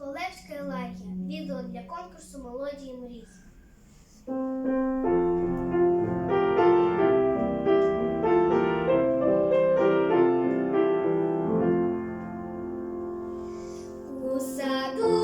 Сополевської лайки. Відео для конкурсу молодії мрій. У саду